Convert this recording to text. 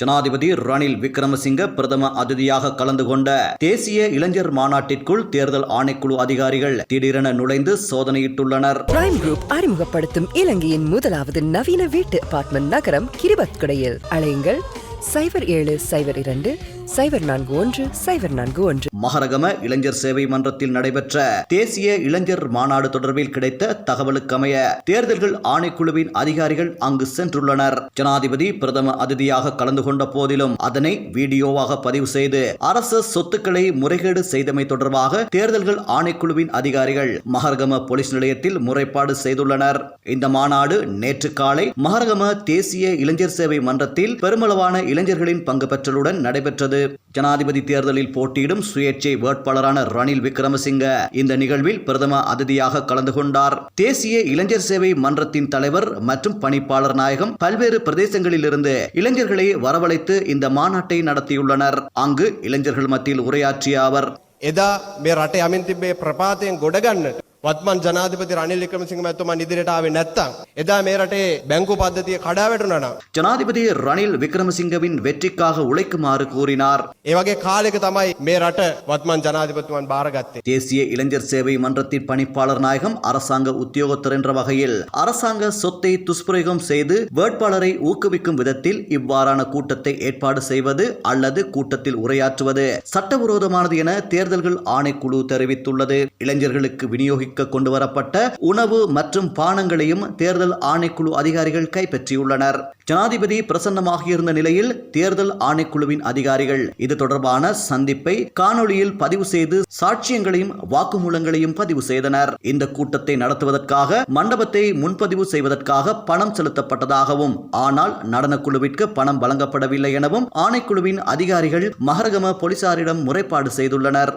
ஜனாதிபதி ரணில் விக்ரமசிங்க பிரதம அதிதியாக கலந்து கொண்ட தேசிய இளைஞர் மாநாட்டிற்குள் தேர்தல் ஆணைக்குழு அதிகாரிகள் திடீரென நுழைந்து சோதனையிட்டுள்ளனர். பிரைம் குரூப் அறிமுகப்படுத்தும் இலங்கையின் முதலாவது நவீன வீட்டு அபார்ட்மெண்ட் நகரம் கிரிபத்குடையில் அலையுங்கள். சைபர் ஏழு சைபர் இரண்டு சைபர் நான்கு ஒன்று சைபர் நான்கு ஒன்று. மகரகம இளைஞர் சேவை மன்றத்தில் நடைபெற்ற தேசிய இளைஞர் மாநாடு தொடர்பில் கிடைத்த தகவலுக்கமைய தேர்தல்கள் ஆணைக்குழுவின் அதிகாரிகள் அங்கு சென்றுள்ளனர். ஜனாதிபதி பிரதம அதிதியாக கலந்து கொண்ட போதிலும் அதனை வீடியோவாக பதிவு செய்து அரச சொத்துக்களை முறைகேடு செய்தமை தொடர்பாக தேர்தல்கள் ஆணைக்குழுவின் அதிகாரிகள் மகரகம போலீஸ் நிலையத்தில் முறைப்பாடு செய்துள்ளனர். இந்த மாநாடு நேற்று காலை மகரகம தேசிய இளைஞர் சேவை மன்றத்தில் பெருமளவான இளைஞர்களின் பங்கு பெற்றலுடன் நடைபெற்றது ஜனாதிபதி தேர்தலில் போட்டியிடும் சுயேட்சை வேட்பாளரான ரணில் விக்ரமசிங்க இந்த நிகழ்வில் பிரதம அதிதியாக கலந்து கொண்டார் தேசிய இளைஞர் சேவை மன்றத்தின் தலைவர் மற்றும் பணிப்பாளர் நாயகம் பல்வேறு பிரதேசங்களிலிருந்து இளைஞர்களை வரவழைத்து இந்த மாநாட்டை நடத்தியுள்ளனர் அங்கு இளைஞர்கள் மத்தியில் உரையாற்றிய அவர் එදා මේ රට යමින් තිබේ ප්‍රපාතයෙන් ගොඩගන්නට වත්මන් ජනාධිපති රනිල් වික්‍රමසිංහ මැතිතුමන් ඉදිරියට ආවේ නැත්තම් එදා මේ රටේ බැංකු පද්ධතිය කඩා වැටුණා නම් ஜனாதிபதி ரணில் விக்ரமசிங்கவின் வெற்றிக்காக உழைக்குமாறு கூறினார் ඒ වගේ කාලෙක තමයි මේ රට වත්මන් ජනාධිපතිතුමන් බාරගත්තේ தேசிய இளைஞர் சேவை மன்றத்தின் பணிப்பாளர் நாயகம் அரசாங்க உத்தியோகத்தர் என்ற வகையில் அரசாங்க சொத்தை துஷ்பிரயோகம் செய்து வேட்பாளரை ஊக்குவிக்கும் விதத்தில் இவ்வாறான கூட்டத்தை ஏற்பாடு செய்வது அல்லது கூட்டத்தில் உரையாற்றுவது சட்டவிரோதமானது என தேர்தல்கள் ஆணைக்குழு தெரிவித்துள்ளது இளைஞர்களுக்கு விநியோகிக்க கொண்டு வரப்பட்ட உணவு மற்றும் பானங்களையும் தேர்தல் ஆணைக்குழு அதிகாரிகள் கைப்பற்றியுள்ளனர். ஜனாதிபதி பிரசன்னமாக இருந்த நிலையில் தேர்தல் ஆணைக்குழுவின் அதிகாரிகள் இது தொடர்பான சந்திப்பை காணொளியில் பதிவு செய்து சாட்சியங்களையும் வாக்குமூலங்களையும் பதிவு செய்தனர். இந்த கூட்டத்தை நடத்துவதற்காக மண்டபத்தை முன்பதிவு செய்வதற்காக பணம் செலுத்தப்பட்டதாகவும் ஆனால் நடனக்குழுவிற்கு பணம் வழங்கப்படவில்லை எனவும் ஆணைக்குழுவின் அதிகாரிகள் மகரகம போலீசாரிடம் முறைப்பாடு செய்துள்ளனர்.